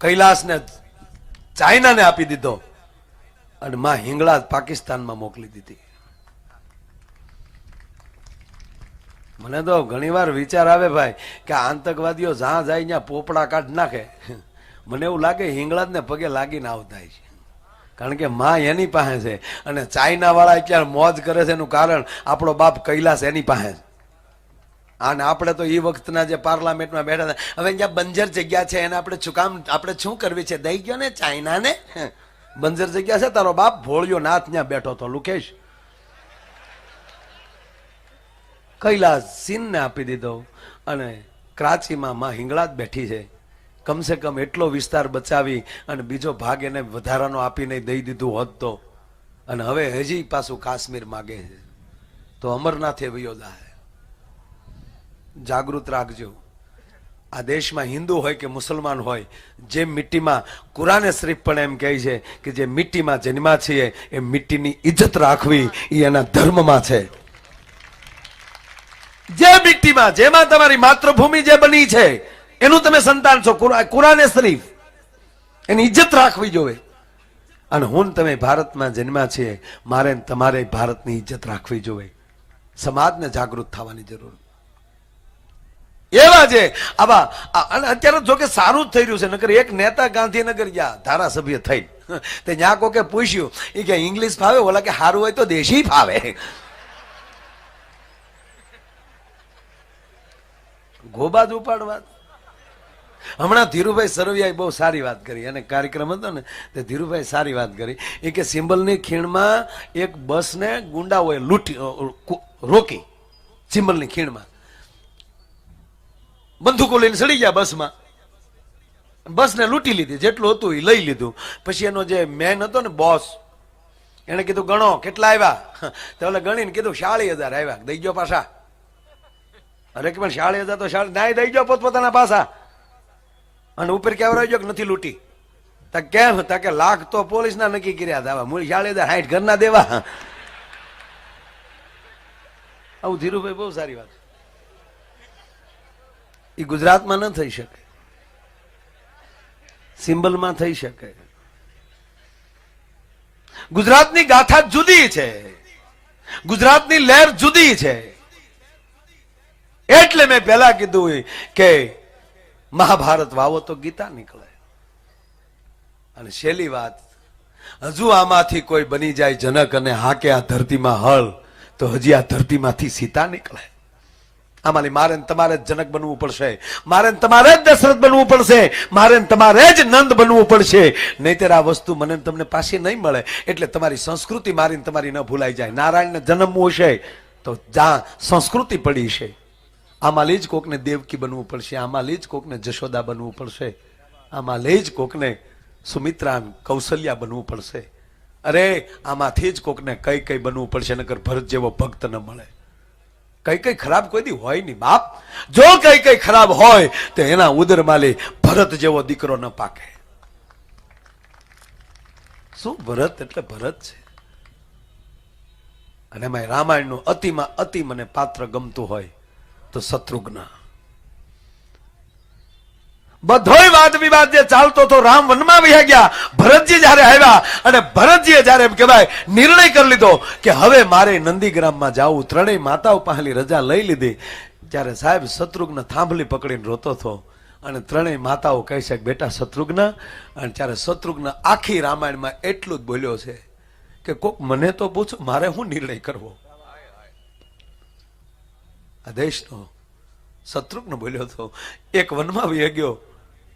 કૈલાસને ચાઇનાને આપી દીધો અને માં હિંગળા પાકિસ્તાનમાં મોકલી દીધી. મને તો ઘણીવાર વિચાર આવે ભાઈ કે આતંકવાદીઓ જ્યાં જાય ત્યાં પોપડા કાઢ નાખે. મને એવું લાગે હિંગળાજ ને પગે લાગીને આવતા છે. કારણ કે માં એની પાસે છે અને ચાઇના વાળા અત્યારે મોજ કરે છે એનું કારણ આપણો બાપ કૈલાસ એની પાસે છે. અને આપણે તો એ વખતના જે પાર્લામેન્ટમાં બેઠા હતા, હવે જ્યાં બંજર જગ્યા છે, એને આપણે ચુકામ કામ, આપણે શું કરવી છે? દઈ ગયો ને ચાઇનાને? બંજર જગ્યા છે, તારો બાપ ભોળિયો નાથ ત્યાં બેઠો તો લુકેશ. કૈલાસ સીનને આપી દીધો અને કરાચીમાં માં હિંગળા જ બેઠી છે. કમસે કમ એટલો વિસ્તાર બચાવી અને બીજો ભાગ એને વધારાનો આપીને દઈ દીધું હોત તો. અને હવે હજી પાછું કાશ્મીર માગે છે. તો અમરનાથે વયો જાય. જાગૃત રાખજો. આ દેશમાં હિન્દુ હોય કે મુસલમાન હોય, જે મિટ્ટીમાં કુરાને શરીફ પણ એમ કહે છે કે જે મિટ્ટીમાં જન્મા છીએ, એ મિટ્ટીની ઇજ્જત રાખવી એ એના ધર્મમાં છે. જે મિટ્ટીમાં જેમાં તમારી માતૃભૂમિ જે બની છે, એનું તમે સંતાન છો. કુરા- કુરાને શરીફ. એની ઇજ્જત રાખવી જોવે. અને હું તમે ભારતમાં જન્મા છીએ, મારે તમારે ભારતની ઇજ્જત રાખવી જોવે. સમાજને જાગૃત થવાની જરૂર. એવા છે. આવા અને અત્યારે જો કે સારું જ થઈ રહ્યું છે. નકર એક નેતા ગાંધીનગર ગયા, ધારાસભ્ય થઈ તે ન્યા કોકે પૂછ્યું એ કે ઇંગ્લિશ ફાવે, ઓલા કે સારું હોય તો દેશી ફાવે. ગોબાદ ઉપાડવા. હમણાં ધીરુભાઈ સરવૈયાએ બહુ સારી વાત કરી. અને કાર્યક્રમ હતો ને, તે ધીરુભાઈ સારી વાત કરી. એ કે સિમ્બલની ખીણમાં એક બસને ગુંડાઓએ લૂંટી રોકી. સિમ્બલની ખીણમાં. બંદૂકો લઈને સડી ગયા બસમાં. બસને લૂંટી લીધી. જેટલું હતું એ લઈ લીધું. પછી એનો જે મેન હતો ને બોસ એને કીધું, ગણો, કેટલા આવ્યા તો ઓલે ગણીને કીધું શાળી હજાર આવ્યા દઈ ગયો પાછા. અરે કે પણ શાળી હજાર તો શાળી નાય દઈ ગયો પોતપોતાના પાછા. અને ઉપર કેવરાઈ ગયો કે નથી લૂંટી? તા કેમ? તા કે લાખ તો પોલીસના નક્કી કર્યા હતા. મૂળ શાળી હજાર હાઈટ ઘરના દેવા. આવું ધીરુભાઈ બહુ સારી વાત. એ ગુજરાતમાં ન થઈ શકે. સિમ્બલમાં થઈ શકે. ગુજરાતની ગાથા જુદી છે. ગુજરાતની લહેર જુદી છે. એટલે મેં પહેલા કીધું કે મહાભારત વાવો તો ગીતા નીકળે. અને છેલ્લી વાત, હજુ આમાંથી કોઈ બની જાય જનક અને હાકે આ ધરતીમાં હળ, તો હજી આ ધરતીમાંથી સીતા નીકળે. આમાંની મારે તમારે જ જનક બનવું પડશે. મારે તમારે જ દશરથ બનવું પડશે. મારે તમારે જ નંદ બનવું પડશે. નહીતર આ વસ્તુ મને તમને પાછી નહીં મળે. એટલે તમારી સંસ્કૃતિ મારીને તમારી ન ભૂલાઈ જાય. નારાયણને જન્મવું હશે, તો જ્યાં સંસ્કૃતિ પડી છે આમાં લઈ જ કોકને દેવકી બનવું પડશે. આમાં લઈ જ કોકને જશોદા બનવું પડશે. આમાં લઈ જ કોકને સુમિત્રા કૌશલ્યા બનવું પડશે. અરે, આમાંથી જ કોકને કઈ કઈ બનવું પડશે, નકર ભરત જેવો ભક્ત ન મળે. કઈ કઈ ખરાબ કોઈ દી હોય નહીં, બાપ. જો કઈ કઈ ખરાબ હોય, તો એના ઉદરમાલી ભરત જેવો દીકરો ન પાકે. શું ભરત એટલે ભરત છે? અને એમાં રામાયણનું અતિમાં અતિ મને પાત્ર ગમતું હોય તો શત્રુઘ્ન. બધોય વાદ વિવાદ જે ચાલતો હતો, રામ વનમાં વહી ગયા. ભરતજી જ્યારે આવ્યા અને ભરતજીએ જ્યારે એમ કહેવાય, નિર્ણય કરી લીધો કે હવે મારે નંદીગ્રામમાં જાવું. ત્રણેય માતાઓ પાસેલી રજા લઈ લીધી. ત્યારે સાહેબ શત્રુઘ્ન થાંભલી પકડીને રોતો હતો અને ત્રણેય માતાઓ કહી છે બેટા શત્રુઘ્ન. અને ત્યારે શત્રુઘ્ન આખી રામાયણમાં એટલું જ બોલ્યો છે કે, કોક મને તો પૂછો, મારે શું નિર્ણય કરવો? આ દેશનો શત્રુઘ્ન બોલ્યો હતો. એક વનમાં વહી ગયો.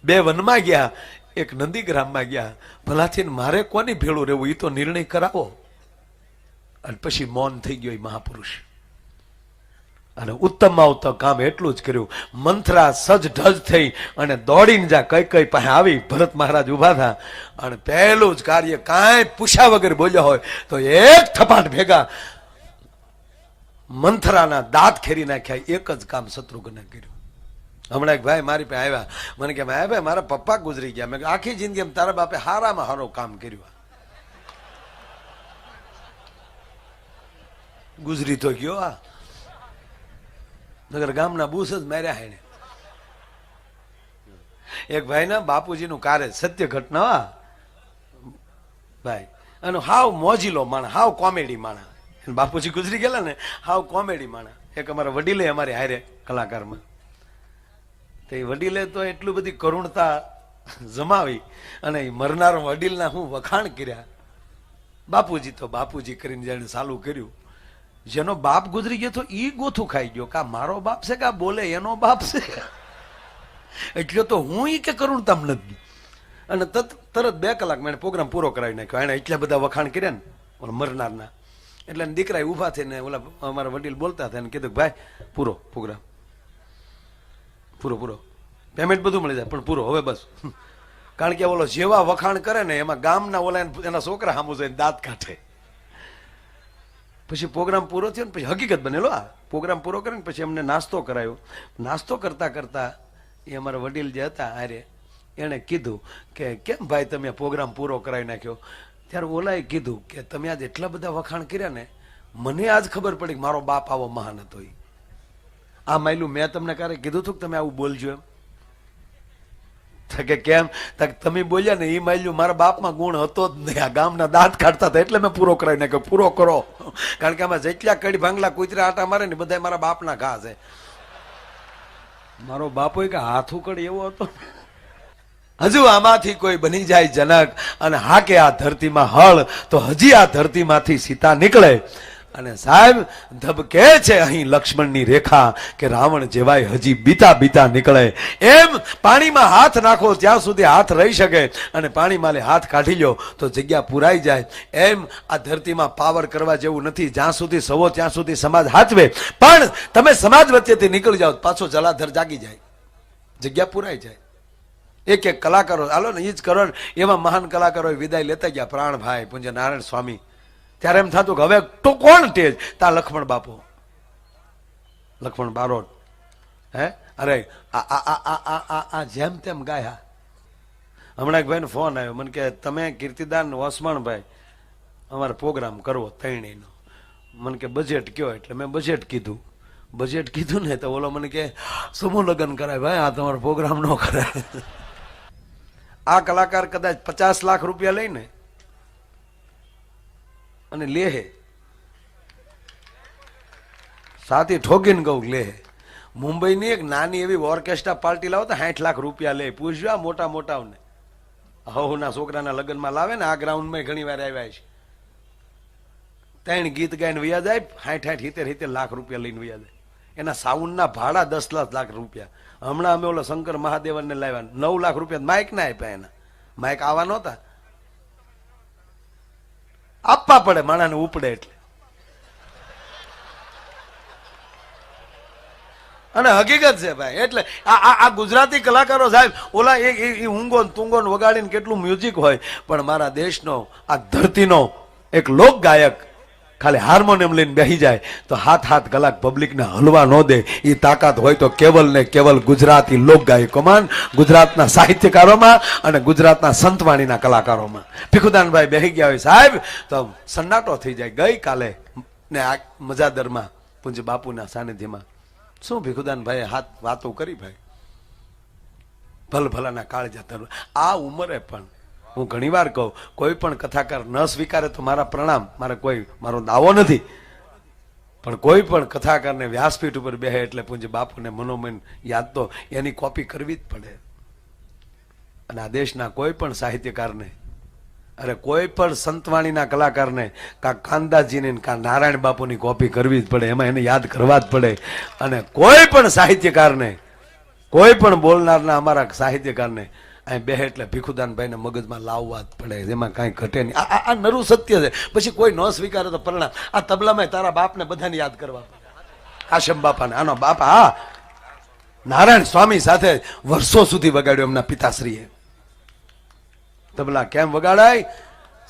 બે વનમાં ગયા. એક નંદીગ્રામમાં ગયા. ભલાથી મારે કોની ભેળું રહેવું? એ તો નિર્ણય કરાવો. અને પછી મૌન થઈ ગયો એ મહાપુરુષ. અને ઉત્તમમાં ઉત્તમ કામ એટલું જ કર્યું. મંથરા સજ ઢજ થઈ અને દોડીને જા કઈ કઈ પાસે આવી, ભરત મહારાજ ઊભા થા. અને પહેલું જ કાર્ય કાંઈ પૂછ્યા વગર બોલ્યા હોય તો એક થપાટ ભેગા મંથરાના દાંત ખેરી નાખ્યા, એક જ કામ શત્રુઘ્ને કર્યું. હમણાં એક ભાઈ મારી પાસે આવ્યા. મને કે ભાઈ ભાઈ, મારા પપ્પા ગુજરી ગયા. મેં આખી જિંદગી એમ તારા બાપે હારામાં હારો કામ કર્યું ગુજરી તો ગયો આ. નગર ગામના બુસ જ માર્યા હેને એક ભાઈ ના બાપુજીનું કાર્ય સત્ય ઘટના ભાઈ, અને હાવ મોજીલો માણા હાવ કોમેડી અને બાપુજી ગુજરી ગયેલા ને? હાવ કોમેડી માણા. એક અમારા વડીલે અમારી હારે કલાકારમાં. તો એ વડીલે તો એટલું બધી કરુણતા જમાવી અને એ મરનાર વડીલના હું વખાણ કર્યા. બાપુજી તો બાપુજી કરીને જેણે ચાલુ કર્યું. જેનો બાપ ગુજરી ગયો તો ઈ ગોથું ખાઈ ગયો કા મારો બાપ છે કા બોલે એનો બાપ છે? એટલે તો હું એ કે કરુણતામ નથી. અને તરત બે કલાક મેં પ્રોગ્રામ પૂરો કરાવી નાખ્યો. એને એટલા બધા વખાણ કર્યા ને મરનારના. એટલે દીકરા ઊભા થઈને ઓલા અમારા વડીલ બોલતા હતા એને કીધું ભાઈ, પૂરો પ્રોગ્રામ. પૂરો પૂરો. પેમેન્ટ બધું મળી જાય, પણ પૂરો. હવે બસ. કારણ કે ઓલો જેવા વખાણ કરે ને, એમાં ગામના ઓલા એના છોકરા સામું જઈને દાંત કાઢે. પછી પ્રોગ્રામ પૂરો થયો ને, પછી હકીકત બનેલો આ. પ્રોગ્રામ પૂરો કરે ને, પછી અમને નાસ્તો કરાયો. નાસ્તો કરતા કરતા એ અમારા વડીલ જે હતા આરે એણે કીધું કે, કેમ ભાઈ તમે પ્રોગ્રામ પૂરો કરાવી નાખ્યો? ત્યારે ઓલાએ કીધું કે તમે આજ એટલા બધા વખાણ કર્યા ને, મને આજ ખબર પડી કે મારો બાપ આવો મહાન હતો એ આ માયલું મેં તમને ક્યારે કીધું હતું કે તમે આવું બોલજો એમ? કે કેમ? તમે બોલ્યા ને એ માયલું મારા બાપમાં ગુણ હતો જ નહીં. આ ગામના દાંત કાઢતા હતા એટલે મેં પૂરો કરાવીને કે પૂરો કરો. કારણ કે આમાં જેટલા કડી ભાંગલા કૂતરા આટા મારે ને બધા મારા બાપના ઘા છે. મારો બાપો કે હાથ ઉકડ એવો હતો. હજુ આમાંથી કોઈ બની જાય જનક અને હા કે આ ધરતીમાં હળ, તો હજી આ ધરતીમાંથી સીતા નીકળે. અને સાહેબ, ધબકે છે અહીં લક્ષ્મણની રેખા કે રાવણ જેવાય હજી બીતા બીતા નીકળે. એમ પાણીમાં હાથ નાખો, ત્યાં સુધી હાથ રહી શકે અને પાણીમાં હાથ કાઢી લો તો જગ્યા પુરાઈ જાય. એમ આ ધરતીમાં પાવર કરવા જેવું નથી. જ્યાં સુધી સવો, ત્યાં સુધી સમાજ હાથવે. પણ તમે સમાજ વચ્ચેથી નીકળી જાઓ, પાછો જલાધર જાગી જાય. જગ્યા પુરાઈ જાય. એક એક કલાકારો, હાલો ને એ જ કરો એવા મહાન કલાકારો વિદાય લેતા ગયા, પ્રાણભાઈ પૂજ્ય નારાયણ સ્વામી. ત્યારે એમ થતું કે હવે તો કોણ તેજ તા લક્ષ્મણ બાપુ. લક્ષ્મણ બારોટ. હે? અરે, આ આ આ આ આ આ જેમ તેમ ગાયા. હમણાં એક ભાઈનો ફોન આવ્યો, મને કે, તમે કીર્તિદાન ઓસમાણભાઈ અમારે પ્રોગ્રામ કરવો ત્રણેયનો મને કે, બજેટ કયો? એટલે મેં બજેટ કીધું. બજેટ કીધું ને, તો ઓલો મને કે સમૂહ લગ્ન કરાય, ભાઈ, આ તમારો પ્રોગ્રામ ન કરાય. આ કલાકાર કદાચ પચાસ લાખ રૂપિયા લઈને અને લેહે સાથી ઠોકીને કહું લેહે મુંબઈની એક નાની એવી ઓર્કેસ્ટ્રા પાર્ટી લાવો તો સાઠ લાખ રૂપિયા લે. પૂછજો આ મોટા મોટાઓને. હવના છોકરાના લગ્નમાં લાવે ને, આ ગ્રાઉન્ડમાં ઘણી વાર આવ્યા છે. ત્રણ ગીત ગાઈને વ્યાજ જાય, સાઠ સાઠ હિતેર હિતેર લાખ રૂપિયા લઈને વ્યાજ એના સાઉન્ડના ભાડા દસ લાખ લાખ રૂપિયા. હમણાં અમે ઓલો શંકર મહાદેવનને લાવ્યા. નવ લાખ રૂપિયા માઇક ના આપ્યા એના. માઇક આવા નહોતા. આપવા પડે માણાને ઉપડે એટલે. અને હકીકત છે ભાઈ, એટલે આ આ ગુજરાતી કલાકારો સાહેબ, ઓલા એ એ- એ ઊંઘો તુંગો વગાડીને કેટલું મ્યુઝિક હોય, પણ મારા દેશનો, આ ધરતીનો એક લોક ગાયક ખાલી હાર્મોનિયમ લઈને બેસી જાય, તો હાથ હાથ કલાક પબ્લિકને હલવા ન દે. એ તાકાત હોય તો કેવલ ને કેવલ ગુજરાતી લોકગાયકોમાં ગુજરાતના સાહિત્યકારોમાં અને ગુજરાતના સંતવાણીના કલાકારોમાં. ભીખુદાનભાઈ બેસી ગયા હોય સાહેબ, તો સન્નાટો થઈ જાય. ગઈ કાલે ને આ મજાદરમાં પૂંજ બાપુના સાનિધ્યમાં. શું ભીખુદાનભાઈએ હાથ વાતો કરી ભાઈ? ભલ ભલાના કાળજા તરફ. આ ઉંમરે પણ હું ઘણીવાર કહું, કોઈ પણ કથાકાર ન સ્વીકારે તો મારા પ્રણામ, મારે કોઈ, મારો દાવો નથી. પણ કોઈ પણ કથાકારને વ્યાસપીઠ ઉપર બેહે એટલે પૂંજ બાપુને મનોમન યાદ તો એની કોપી કરવી જ પડે. અને આ દેશના કોઈ પણ સાહિત્યકારને, અરે કોઈ પણ સંતવાણીના કલાકારને, કા કાંદાજીની, કા નારાયણ બાપુની કોપી કરવી જ પડે, એમાં એને યાદ કરવા જ પડે. અને કોઈ પણ સાહિત્યકારને, કોઈ પણ બોલનારના અમારા સાહિત્યકારને અહીં બેહે એટલે ભીખુદાનભાઈને મગજમાં લાવવા જ પડે એમાં કાંઈ ઘટે નહીં. આ આ- નરું સત્ય છે. પછી કોઈ ન સ્વીકારે તો પરિણામ આ તબલામાં તારા બાપને બધાને યાદ કરવા આશમ બાપાને. આનો બાપ, હા. નારાયણ સ્વામી સાથે વર્ષો સુધી વગાડ્યો એમના પિતાશ્રીએ. તબલા કેમ વગાડાય?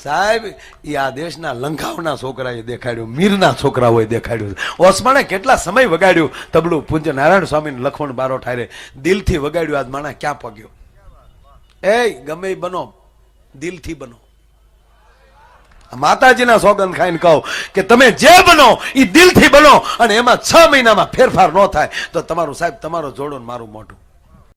સાહેબ એ આ દેશના લંકાવના છોકરાએ દેખાડ્યું, મીરના છોકરાઓએ દેખાડ્યું ઓસમાણે કેટલા સમય વગાડ્યું? તબલું પૂજ્ય નારાયણ સ્વામીને લખમણ બારો ઠારે દિલથી વગાડ્યું, આજ માણા ક્યાં પગ્યો? એ ગમે બનો. દિલથી બનો. માતાજીના સોગંદ ખાઈને કહો કે તમે જે બનો એ દિલથી બનો અને એમાં છ મહિનામાં ફેરફાર ન થાય તો તમારું સાહેબ, તમારો જોડો મારું મોઢું.